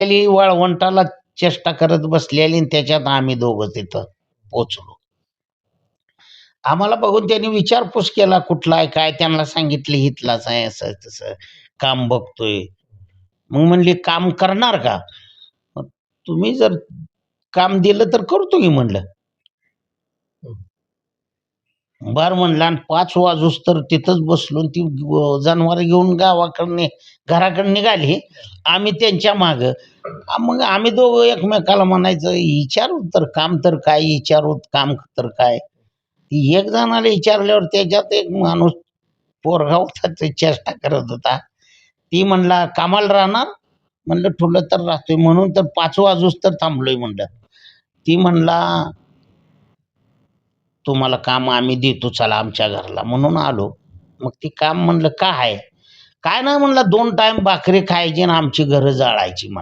त्याली वाळवंटाला चेष्टा करत बसलेली आणि त्याच्यात आम्ही दोघं तिथं पोचलो. आम्हाला बघून त्यांनी विचारपूस केला कुठला आहे? काय? त्यांना सांगितले हितलाच आहे असं तसं. काम बघतोय. मग म्हणली काम करणार का? मग तुम्ही जर काम दिलं तर करतो की म्हणलं. बर म्हणलं आणि पाच वाजूस तर तिथंच बसलो ती जनावर घेऊन गावाकडने घराकडे निघाली. आम्ही त्यांच्या माग. मग आम्ही दोघं एकमेकाला म्हणायचं विचारू तर काम तर काय विचारू काम तर काय? ती एक जणाला विचारल्यावर त्याच्यात एक माणूस पोरगा होता ते चेष्टा करत होता. ती म्हणला कामाला राहणार? म्हणलं ठुलं तर राहतोय. म्हणून तर पाच वाजूस तर थांबलोय म्हणलं. ती म्हणला तुम्हाला काम आम्ही देतो चला आमच्या घरला. म्हणून आलो. मग ती काम म्हणलं का आहे? काय नाही म्हणलं दोन टाईम भाकरी खायची आणि आमची घरं जाळायची. मग